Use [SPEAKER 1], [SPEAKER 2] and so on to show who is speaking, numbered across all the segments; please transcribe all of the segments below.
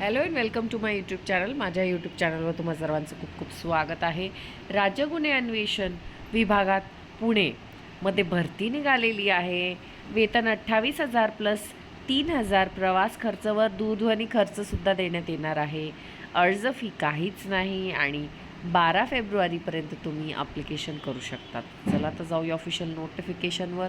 [SPEAKER 1] Hello and welcome to my YouTube channel माझ्या YouTube चॅनलवर तुम्हा सर्वांचं खूप खूप स्वागत आहे. राज्य गुन्हे अन्वेषण विभागात पुणे मध्ये भरती निघालेली आहे. वेतन अठ्ठावीस हजार प्लस तीन हजार प्रवास खर्चवर दूरध्वनी खर्चसुद्धा देण्यात येणार आहे. अर्ज फी काहीच नाही आणि बारा फेब्रुवारीपर्यंत तुम्ही अप्लिकेशन करू शकतात. चला तर जाऊया ऑफिशियल नोटिफिकेशनवर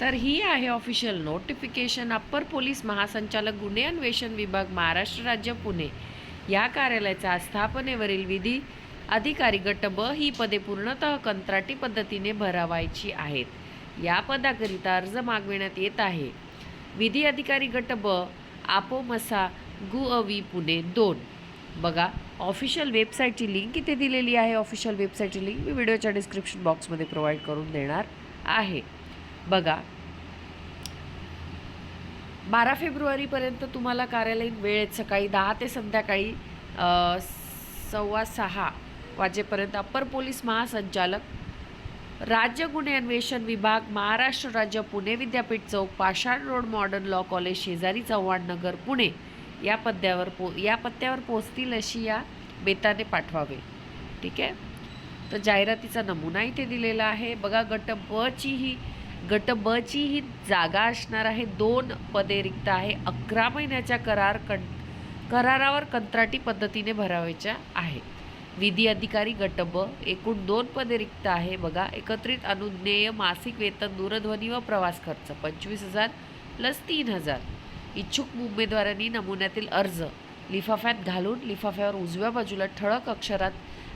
[SPEAKER 1] तर ही आहे ऑफिशियल नोटिफिकेशन अप्पर पोलीस महासंचालक गुन्हे अन्वेषण विभाग महाराष्ट्र राज्य पुणे. या कार्यालयाच्या स्थापनेवरील विधी अधिकारी गट ब ही पदे पूर्णतः कंत्राटी पद्धतीने भरावायची आहेत. या पदाकरिता अर्ज मागविण्यात येत आहे. विधी अधिकारी गट ब आपोमसा गु अवी पुणे दोन. बघा ऑफिशियल वेबसाईटची लिंक इथे दिलेली आहे. ऑफिशियल वेबसाईटची लिंक मी व्हिडिओच्या डिस्क्रिप्शन बॉक्समध्ये प्रोव्हाइड करून देणार आहे. बघा बारा फेब्रुवारीपर्यंत तुम्हाला कार्यालयीन वेळेत सकाळी दहा ते संध्याकाळी सव्वा सहा वाजेपर्यंत अप्पर पोलीस महासंचालक राज्य गुन्हे अन्वेषण विभाग महाराष्ट्र राज्य Pune Vidyapeeth Chowk Pashan road modern law college शेजारी चव्हाण नगर पुणे. या पद्यावर पो या पत्त्यावर पोचतील अशी या बेताने पाठवावे. ठीक आहे? तर जाहिरातीचा नमुना इथे दिलेला आहे. बघा गट ब ची ही गट ब ची ही जागा असणार आहे. दोन पदे रिक्त आहे. अकरा महिन्याच्या करार कं करारावर कंत्राटी पद्धतीने भरावायच्या आहे विधी अधिकारी गट ब एकूण दोन पदे रिक्त आहे. बघा एकत्रित अनुज्ञेय मासिक वेतन दूरध्वनी व प्रवास खर्च पंचवीस हजार प्लस तीन हजार. इच्छुक उमेदवारांनी नमुन्यातील अर्ज लिफाफ्यात घालून लिफाफ्यावर उजव्या बाजूला ठळक अक्षरात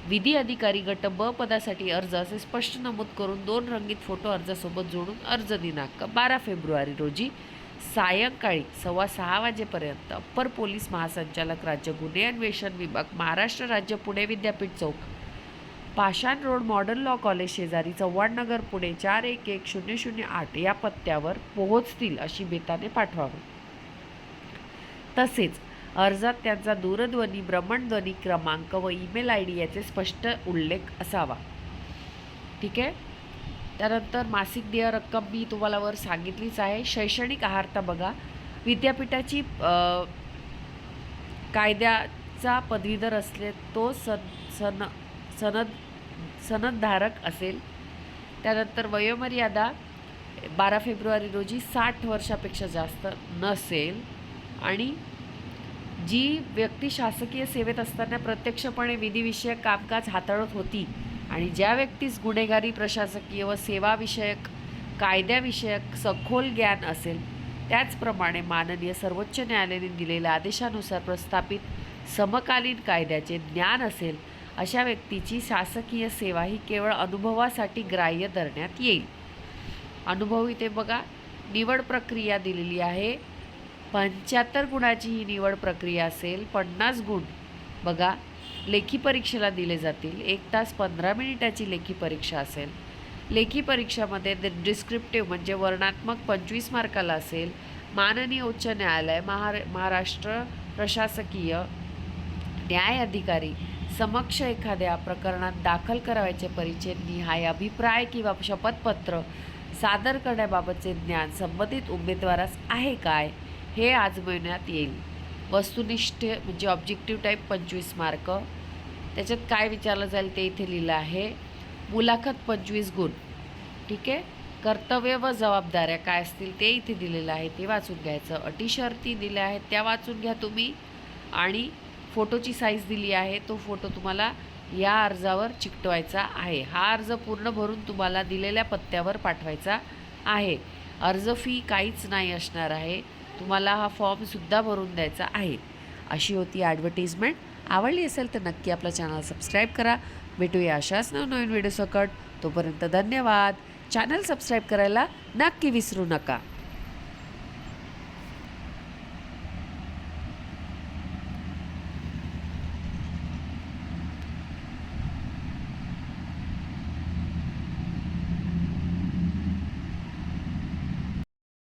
[SPEAKER 1] विधी अधिकारी गट ब पदासाठी अर्ज असे स्पष्ट नमूद करून दोन रंगीत फोटो अर्जासोबत जोडून अर्ज दिनांक बारा फेब्रुवारी रोजी सायंकाळी सव्वा सहा वाजेपर्यंत अप्पर पोलीस महासंचालक राज्य गुन्हे अन्वेषण विभाग महाराष्ट्र राज्य Pune Vidyapeeth Chowk. Pashan road modern law college शेजारी चव्हाणनगर पुणे चार एक एक शून्य शून्य आठ या पत्त्यावर पोहोचतील अशी बेताने पाठवावी. तसेच अर्जात त्यांचा दूरध्वनी भ्रमणध्वनी क्रमांक व ईमेल आय डी याचे स्पष्ट उल्लेख असावा. ठीक आहे? त्यानंतर मासिक देय रक्कम मी तुम्हाला वर सांगितलीच आहे. शैक्षणिक आहारता बघा. विद्यापीठाची कायद्याचा पदवीधर असले तो सन सन सनद सनदधारक असेल. त्यानंतर वयोमर्यादा बारा फेब्रुवारी रोजी साठ वर्षापेक्षा जास्त नसेल. आणि जी व्यक्ती शासकीय सेवेत असताना प्रत्यक्षपणे विधिविषयक कामकाज हाताळत होती आणि ज्या व्यक्तीस गुन्हेगारी प्रशासकीय व सेवाविषयक कायद्याविषयक सखोल ज्ञान असेल त्याचप्रमाणे माननीय सर्वोच्च न्यायालयाने दिलेल्या आदेशानुसार प्रस्थापित समकालीन कायद्याचे ज्ञान असेल अशा व्यक्तीची शासकीय सेवा ही केवळ अनुभवासाठी ग्राह्य धरण्यात येईल. अनुभव इथे बघा निवड प्रक्रिया दिलेली आहे. पंच्याहत्तर गुणाची ही निवड प्रक्रिया असेल पन्नास गुण. बघा लेखी परीक्षेला दिले जातील. एक तास पंधरा मिनिटाची लेखी परीक्षा असेल. लेखी परीक्षामध्ये डिस्क्रिप्टिव्ह म्हणजे वर्णात्मक पंचवीस मार्काला असेल. माननीय उच्च न्यायालय महार महाराष्ट्र प्रशासकीय न्याय अधिकारी समक्ष एखाद्या प्रकरणात दाखल करावयाचे परिचय निहाय अभिप्राय किंवा शपथपत्र सादर करण्याबाबतचे ज्ञान संबंधित उमेदवारास आहे काय? हे आजमावण्यात येईल. वस्तुनिष्ठ म्हणजे ऑब्जेक्टिव्ह टाईप पंचवीस मार्क त्याच्यात काय विचारलं जाईल ते इथे लिहिलं आहे. मुलाखत पंचवीस गुण. ठीक आहे? कर्तव्य व जबाबदाऱ्या काय असतील ते इथे दिलेलं आहे. ते वाचून घ्यायचं. अटी शर्ती दिल्या आहेत त्या वाचून घ्या तुम्ही. आणि फोटोची साईज दिली आहे तो फोटो तुम्हाला या अर्जावर चिकटवायचा आहे. हा अर्ज पूर्ण भरून तुम्हाला दिलेल्या पत्त्यावर पाठवायचा आहे. अर्ज फी काहीच नाही असणार आहे. तुम्हाला हा फॉर्मसुद्धा भरून द्यायचा आहे. अशी होती ॲडव्हर्टिजमेंट आवडली असेल तर नक्की आपलं चॅनल सबस्क्राईब करा. भेटूया अशाच नवनवीन व्हिडिओ सकट. तोपर्यंत धन्यवाद. चॅनल सबस्क्राईब करायला नक्की विसरू नका.